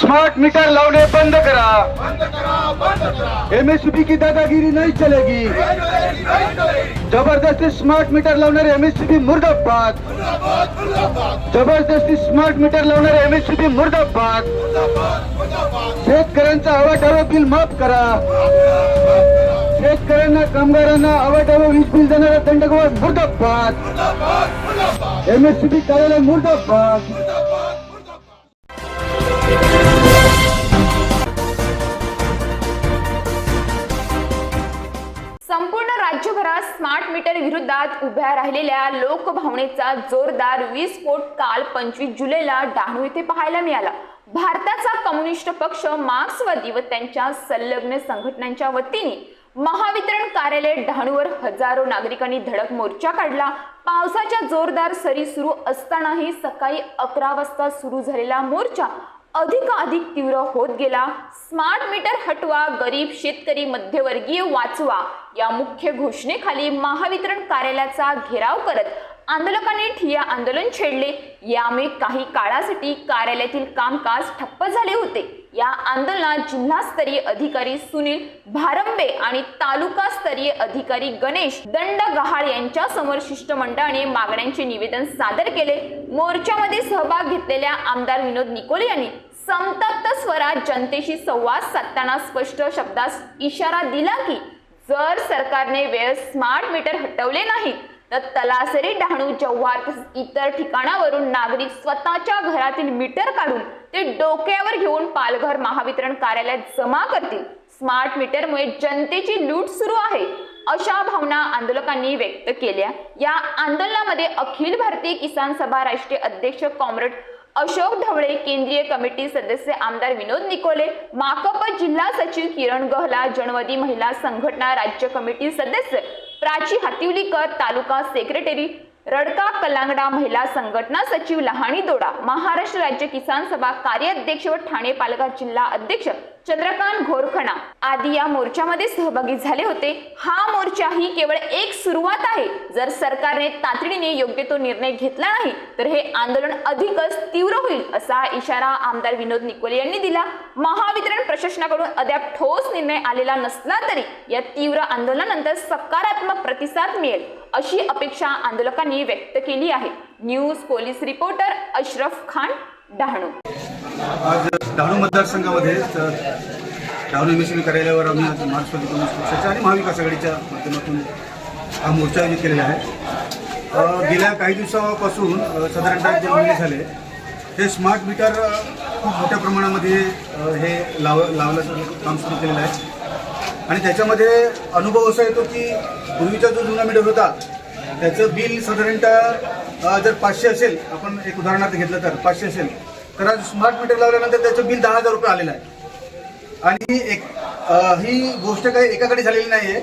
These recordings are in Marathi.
स्मार्ट मीटर लावणे बंद करा. एमएसपी की दादागिरी नहीं चलेगी. जबरदस्ती स्मार्ट मीटर लावणारे एमएससीबी मुर्दाबाद. जबरदस्ती स्मार्ट मीटर लावणारे एमएससीबी मुर्दाबाद. शेतकऱ्यांचा आवाटावा बिल माफ करा. शेतकऱ्यांना कामगारांना आवाटावा वीज बिल देणारा दंडगोळ मुर्दाबाद. एमएससीबी कार्यालय मुर्दाबाद. विरोधात उभ्या राहिलेल्या लोकभावनेचा जोरदार विस्फोट काल पंचवीस जुलैला डहाणू येथे पाहायला मिळाला. भारताचा कम्युनिस्ट पक्ष मार्क्सवादी व त्यांच्या संलग्न संघटनांच्या वतीने महावितरण कार्यालय डहाणूवर हजारो नागरिकांनी धडक मोर्चा काढला. पावसाच्या जोरदार सरी सुरू असतानाही सकाळी अकरा वाजता सुरू झालेला मोर्चा अधिकाधिक तीव्र होत गेला. स्मार्ट मीटर हटवा गरीब शेतकरी मध्यवर्गीय वाचवा या मुख्य घोषणेखाली महावितरण कार्यालयाचा घेराव करत आंदोलकांनी ठिया आंदोलन छेडले. यामुळे काही काळासाठी कार्यालयातील कामकाज ठप्प झाले होते. या आंदोलनात जिल्हास्तरीय अधिकारी सुनील भारंबे आणि तालुकास्तरीय अधिकारी गणेश दंडगहाळ यांच्या समोर शिष्टमंडळाने मागण्यांचे निवेदन सादर केले. मोर्चामध्ये सहभाग घेतलेल्या आमदार विनोद निकोले यांनी संतप्त स्वरात जनतेशी संवाद साधताना स्पष्ट शब्दास इशारा दिला की जर सरकारने वेळ स्मार्ट मीटर हटवले नाही तर तलासरी डहाणू जव्हार तसेच इतर ठिकाणावरून नागरिक स्वतःच्या घरातील मीटर काढून ते डोक्यावर घेऊन पालघर महावितरण कार्यालयात जमा करतील. स्मार्ट मीटरमुळे जनतेची लूट सुरू आहे अशा भावना आंदोलकांनी व्यक्त केल्या. या आंदोलनामध्ये अखिल भारतीय किसान सभा राष्ट्रीय अध्यक्ष कॉम्रेड अशोक ढवळे केंद्रीय कमिटी सदस्य आमदार विनोद निकोले माकप जिल्हा सचिव किरण गहला जनवदी महिला संघटना राज्य कमिटी सदस्य प्राची हातिवलीकर तालुका सेक्रेटरी रडका कलांगडा महिला संघटना सचिव लहाणी दोडा महाराष्ट्र राज्य किसान सभा कार्याध्यक्ष व ठाणे पालघर जिल्हा अध्यक्ष चंद्रकांत घोरखणा आदी या मोर्चामध्ये सहभागी झाले होते. हा मोर्चा ही केवळ एक सुरुवात आहे. जर सरकारने तातडीने योग्य तो निर्णय घेतला नाही तर हे आंदोलन अधिकच तीव्र होईल असा इशारा आमदार विनोद निकोले यांनी दिला. महावितरण प्रशासनाकडून अद्याप ठोस निर्णय आलेला नसला तरी या तीव्र आंदोलनानंतर सकारात्मक प्रतिसाद मिळेल अशी अपेक्षा आंदोलकांनी व्यक्त केली आहे. News police reporter Ashraf Khan Dahanu. आज डहाणू मतदारसंघामध्ये डहाणू एम एस कार्यालयावर आम्ही आज मार्क्सवादी कम्युनिस्ट पक्षाच्या आणि महाविकास आघाडीच्या माध्यमातून हा मोर्चा आयोजित केलेला आहे. गेल्या काही दिवसापासून साधारणतः जे महिने झाले. हे स्मार्ट मीटर खूप मोठ्या प्रमाणामध्ये हे लाव लावण्याचं काम सुरू केलेलं आहे. आणि त्याच्यामध्ये अनुभव असा येतो की पूर्वीचा जो जुना मीटर होता त्याचं बिल साधारणतः जर पाचशे असेल आपण एक उदाहरणार्थ घेतलं तर पाचशे असेल कारण स्मार्ट मीटर लावल्यानंतर त्याचं बिल दहा हजार रुपये आलेलं आहे. आणि एक ही गोष्ट काही एकाकडे झालेली नाही आहे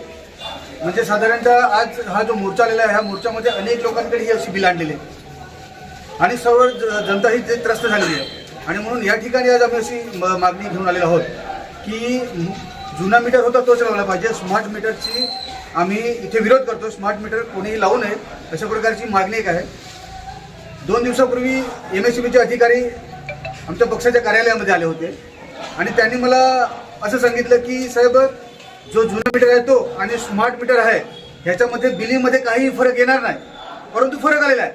म्हणजे साधारणतः आज हा जो मोर्चा आलेला आहे ह्या मोर्चामध्ये अनेक लोकांकडे ही अशी बिल आणलेली आहे. आणि सर्व ज- जनता ही ते त्रस्त झालेली आहे. आणि म्हणून या ठिकाणी आज आम्ही अशी म- मागणी घेऊन आलेलो आहोत की जुना मीटर होता तोच लावला पाहिजे. स्मार्ट मीटरची आम्ही इथे विरोध करतो स्मार्ट मीटर कोणीही लावू नये अशा प्रकारची मागणी एक आहे. दोन दिवसापूर्वी एम एस सी अधिकारी आमच्या पक्षाच्या कार्यालयामध्ये आले होते. आणि त्यांनी मला असं सांगितलं की साहेब जो जुना मीटर आहे तो आणि स्मार्ट मीटर आहे ह्याच्यामध्ये बिलिंगमध्ये काही फरक येणार नाही. परंतु फरक आलेला आहे.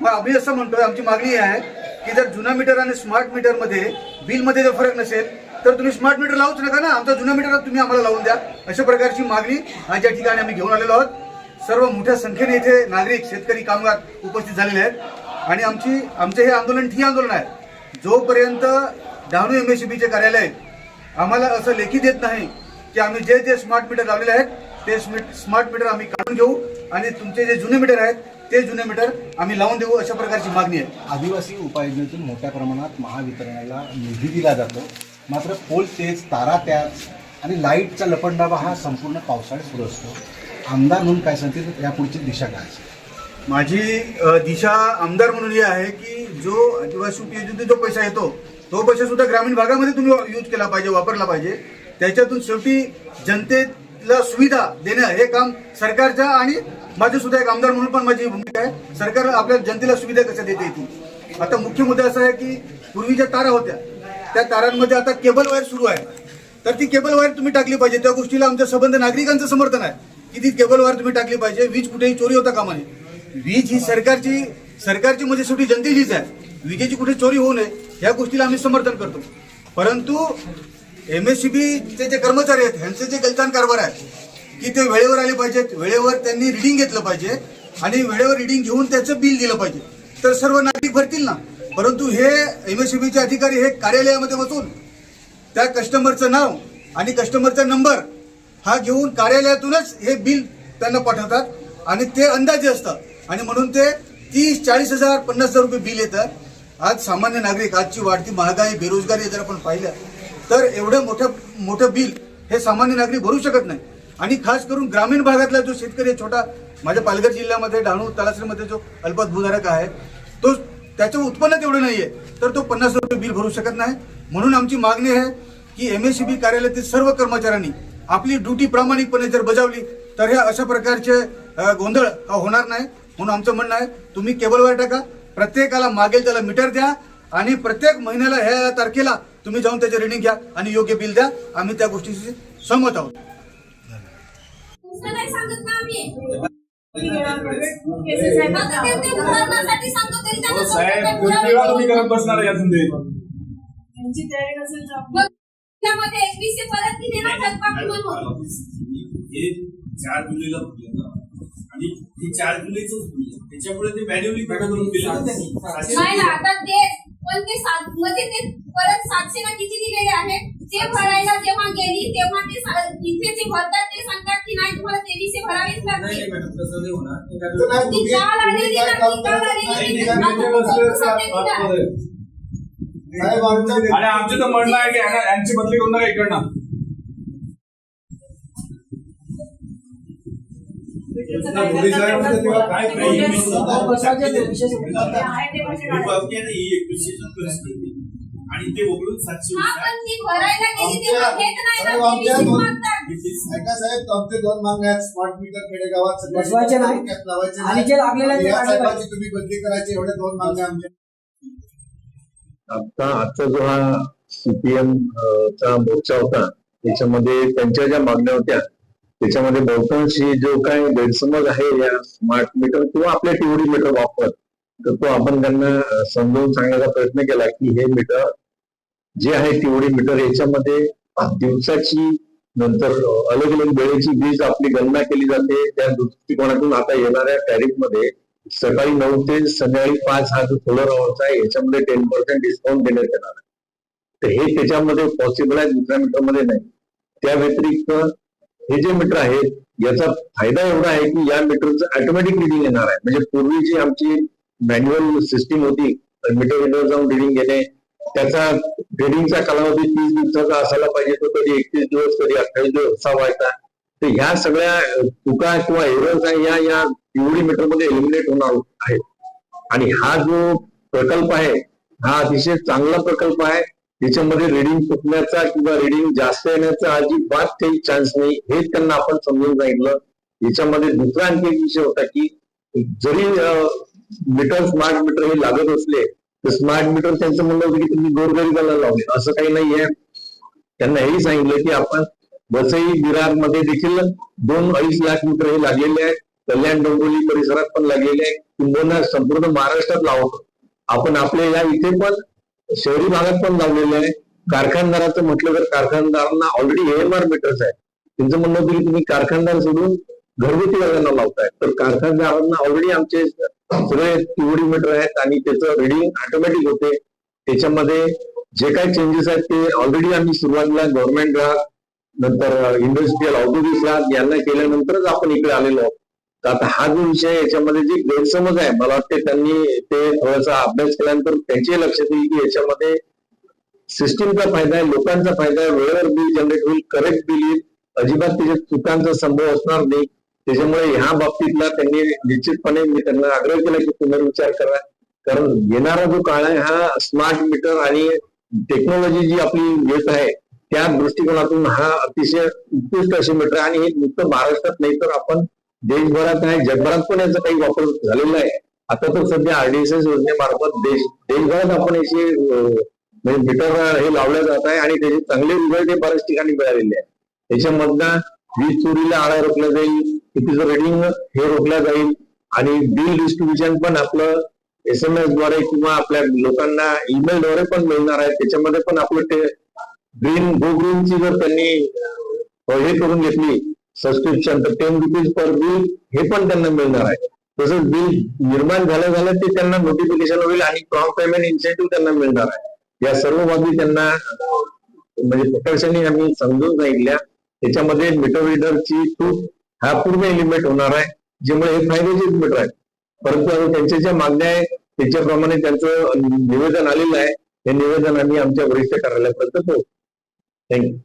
मग आम्ही असं म्हणतोय आमची मागणी ही आहे की जर जुना मीटर आणि स्मार्ट मीटरमध्ये बिलमध्ये जर फरक नसेल तर तुम्ही स्मार्ट मीटर लावूच नका ना. आमचा जुना मीटर तुम्ही आम्हाला लावून द्या. अशा प्रकारची मागणी आज या ठिकाणी आम्ही घेऊन आलेलो आहोत. सर्व मोठ्या संख्येने इथे नागरिक शेतकरी कामगार उपस्थित झालेले आहेत. आणि आमची आमचं हे आंदोलन ठिय्या आंदोलन आहे. जोपर्यंत डहाणू एम एस कार्यालय आम्हाला असं लेखी देत नाही की आम्ही जे जे स्मार्ट मीटर लावलेले आहेत ते स्मिट- स्मार्ट मीटर आम्ही काढून घेऊ आणि तुमचे जे जुने मीटर आहेत ते जुने मीटर आम्ही लावून देऊ अशा प्रकारची मागणी आहे. आदिवासी उपाययोजनेतून मोठ्या प्रमाणात महावितरणाला निधी दिला जातो. मात्र पोल तेच तारा त्याच आणि लाईटचा लपंडावा हा संपूर्ण पावसाळ्यात सुरू असतो. आमदार म्हणून काय सांगते यापुढची दिशा काय माझी दिशा आमदार म्हणून ही आहे की जो आदिवासी उपयोजनेतून जो पैसा येतो तो पैसा सुद्धा ग्रामीण भागामध्ये तुम्ही यूज केला पाहिजे वापरला पाहिजे. त्याच्यातून शेवटी जनतेला सुविधा देणं हे काम सरकारच्या आणि माझे सुद्धा एक आमदार म्हणून पण माझी भूमिका आहे. सरकार आपल्या जनतेला सुविधा कशा देते येतील आता मुख्य मुद्दा असा आहे की पूर्वी ज्या तारा होत्या. त्या तारांमध्ये आता केबल वायर सुरू आहे. तर ती केबल वायर तुम्ही टाकली पाहिजे. त्या गोष्टीला आमच्या संबंध नागरिकांचं समर्थन आहे की ती केबल वायर तुम्ही टाकली पाहिजे. वीज कुठेही चोरी होता कामाने वीज ही सरकारची सरकारची म्हणजे शेवटी जनतेचीच आहे. विजेची कुठे चोरी होऊ नये या गोष्टीला आम्ही समर्थन करतो. परंतु एम एस सी बीचे जे कर्मचारी आहेत ह्यांचे जे गलतान कारभार आहे की ते वेळेवर आले पाहिजेत वेळेवर त्यांनी रिडिंग घेतलं पाहिजे आणि वेळेवर रिडिंग घेऊन त्याचं बिल दिलं पाहिजे. तर सर्व नागरिक भरतील ना? परंतु हे एम एस सी बीचे अधिकारी हे कार्यालयामध्ये बसून त्या कस्टमरचं नाव आणि कस्टमरचा नंबर हा घेऊन कार्यालयातूनच हे बिल त्यांना पाठवतात. आणि ते अंदाजे असतात आणि म्हणून ते तीस चाळीस हजार पन्नास हजार रुपये बिल येतात. आज सामान्य नागरिक आजची वाढती महागाई बेरोजगारी जर आपण पाहिलं तर एवढं मोठं मोठं बिल हे सामान्य नागरिक भरू शकत नाही. आणि खास करून ग्रामीण भागातला जो शेतकरी आहे, छोटा माझ्या पालघर जिल्ह्यामध्ये डहाणू तलासरीमध्ये जो अल्पात भूधारक आहे तो त्याचं उत्पन्न तेवढं आहे तर तो पन्नास रुपये बिल भरू शकत नाही. म्हणून आमची मागणी आहे की एम एस सी बी कार्यालयातील सर्व कर्मचाऱ्यांनी आपली ड्युटी प्रामाणिकपणे जर बजावली तर ह्या अशा प्रकारचे गोंधळ हा होणार नाही. म्हणून आमचं म्हणणं आहे तुम्ही केबल वायर टाका प्रत्येकाला मागेल त्याला मीटर द्या आणि प्रत्येक महिन्याला ह्या तारखेला तुम्ही जाऊन त्याचे रिडिंग घ्या आणि योग्य बिल द्या. आम्ही त्या गोष्टीशी सहमत आहोत. ते- किती मग त्यामध्ये परत थकबाकी म्हणून. हे चार जुलैला हे चार जुलैच त्याच्यामुळे ते मॅन्युअली पेमेंट करून दिले. ना त्यांनी नाही ना आता ते पण ते सात मध्ये ते परत सातशे ना किती दिलेले आहेत ते भरायला जेव्हा गेली तेव्हा ते इथे जे भरतात ते सांगतात की नाही तुम्हाला तेवीसशे भरावेच नाही लागतील मॅडम ते. ती ती तो आमचं तर म्हणणं आहे की यांची बदली करून नका इकडनं. ही परिस्थिती आणि ते वगळून सातशे हा साहेब, दोन- आमचे मागण्या स्मार्ट मीटर खेडेगावात सगळ्या बसवायचे नाही. तालुक्यात लावायचे आणि जे लागलेलं आहे ते या काढले साहेबांची तुम्ही बदली करायची एवढ्या दोन मागण्या आमच्या. आता आजचा जो हा सीपीएम चा मोर्चा होता त्याच्यामध्ये त्यांच्या ज्या मागण्या होत्या त्याच्यामध्ये बहुतांशी जो काय गैरसमज आहे या स्मार्ट मीटर किंवा आपल्या टीव्ही मीटर वापर तर तो आपण त्यांना समजावून सांगण्याचा प्रयत्न केला की हे मीटर जे आहे टीव्ही मीटर याच्यामध्ये दिवसाची नंतर अलग अलग वेळेची वीज आपली गणना केली जाते. त्या दृष्टिकोनातून आता येणाऱ्या टॅरिफमध्ये सकाळी नऊ ते संध्याकाळी पाच हा जो सोलर अवरचा आहे याच्यामध्ये टेन पर्सेंट डिस्काउंट देण्यात येणार आहे. तर हे त्याच्यामध्ये पॉसिबल आहे दुसऱ्या मीटरमध्ये नाही. त्या व्यतिरिक्त हे जे मीटर आहेत याचा फायदा एवढा आहे की या मीटरचं ऑटोमॅटिक रिडिंग येणार आहे. म्हणजे पूर्वी जी आमची मॅन्युअल सिस्टीम होती मीटर मीटर जाऊन रिडिंग घेणे त्याचा रिडिंगचा कालावधी तीस दिवसाचा असायला पाहिजे तो कधी एकतीस दिवस कधी अठ्ठावीस दिवस असा व्हायचा. तर ह्या सगळ्या चुका किंवा एरर्स आहे या या पिवळी मीटरमध्ये एलिमिनेट होणार आहेत. आणि हा जो प्रकल्प आहे हा अतिशय चांगला प्रकल्प आहे. याच्यामध्ये रिडिंग चुकण्याचा किंवा रिडिंग जास्त येण्याचा अजिबात काही चान्स नाही. हेच त्यांना आपण समजून सांगितलं. याच्यामध्ये दुसरा आणखी एक विषय होता की जरी मीटर स्मार्ट मीटर हे लागत असले तर स्मार्ट मीटर त्यांचं म्हणणं होतं की तुम्ही गोरगरीबाला लावले. असं काही नाहीये. त्यांना हेही सांगितलं की आपण वसई विरारमध्ये देखील दोन अडीच लाख मीटर हे लागलेले आहेत. कल्याण डोंबिवली परिसरात पण लागलेले आहेत. किंबहुना संपूर्ण महाराष्ट्रात लावतो. आपण आपल्या या इथे पण शहरी भागात पण लावलेले आहे. कारखानदाराचं म्हटलं तर कारखानदारांना ऑलरेडी एएमआर मीटर्स आहे. त्यांचं म्हणणं होतं की तुम्ही कारखानदार सोडून घरगुती वाल्यांना लावताय. तर कारखानदारांना ऑलरेडी आमचे सगळे तिवडी मीटर आहेत आणि त्याचं रिडिंग ऑटोमॅटिक होते. त्याच्यामध्ये जे काही चेंजेस आहेत ते ऑलरेडी आम्ही सुरुवातीला गव्हर्नमेंट ग्राहक नंतर इंडस्ट्रियल औद्योगिक ग्राहक यांना केल्यानंतरच आपण इकडे आलेलो आहोत. तर आता हा जो विषय याच्यामध्ये जे गैरसमज आहे मला वाटते त्यांनी ते थोडासा अभ्यास केल्यानंतर त्यांच्याही लक्षात येईल की याच्यामध्ये सिस्टीमचा फायदा आहे लोकांचा फायदा आहे वेळेवर बिल जनरेट होईल करेक्ट बिल येईल. अजिबात त्याच्या चुकांचा संभव असणार नाही. त्याच्यामुळे ह्या बाबतीतला त्यांनी निश्चितपणे मी त्यांना आग्रह केला की पुनर्विचार करा. कारण येणारा जो काळ आहे हा स्मार्ट मीटर आणि टेक्नॉलॉजी जी आपली येत आहे त्या दृष्टिकोनातून हा अतिशय उत्कृष्ट असे मीटर आणि हे नुसतं महाराष्ट्रात नाही तर आपण देशभरात नाही जगभरात पण याचा काही वापर झालेला आहे आता तर सध्या आरडीएसएस योजनेमार्फत देश देशभरात आपण याची म्हणजे मीटर हे लावल्या जात आहे आणि त्याचे चांगले रिझल्ट हे बऱ्याच ठिकाणी मिळालेले आहे. त्याच्यामधनं वीज चोरीला आळा रोखला जाईल कितीचं रेडिंग हे रोखलं जाईल आणि बिल डिस्ट्रीब्युशन पण आपलं एस एम एसद्वारे किंवा आपल्या लोकांना ईमेल द्वारे पण मिळणार आहे. त्याच्यामध्ये पण आपलं ते ग्रीन गो ग्रीनची जर त्यांनी हे करून घेतली सबस्क्रिप्शन तर टेन रुपीज पर बिल हे पण त्यांना मिळणार आहे. तसंच बिल निर्माण झालं झालं ते त्यांना नोटिफिकेशन होईल आणि प्रॉम पेमेंट इन्सेंटिव्ह त्यांना मिळणार आहे. या सर्व बाबी त्यांना म्हणजे प्रकर्षाने आम्ही समजून सांगितल्या. त्याच्यामध्ये मीटर रिडरची तूट हा पूर्ण एलिमेंट होणार आहे ज्यामुळे हे फायदेशीर मीटर आहे. परंतु त्यांच्या ज्या मागण्या आहे त्याच्याप्रमाणे त्यांचं निवेदन आलेलं आहे. हे निवेदन आम्ही आमच्या वरिष्ठ कार्यालयापर्यंत पोहोच थँक्यू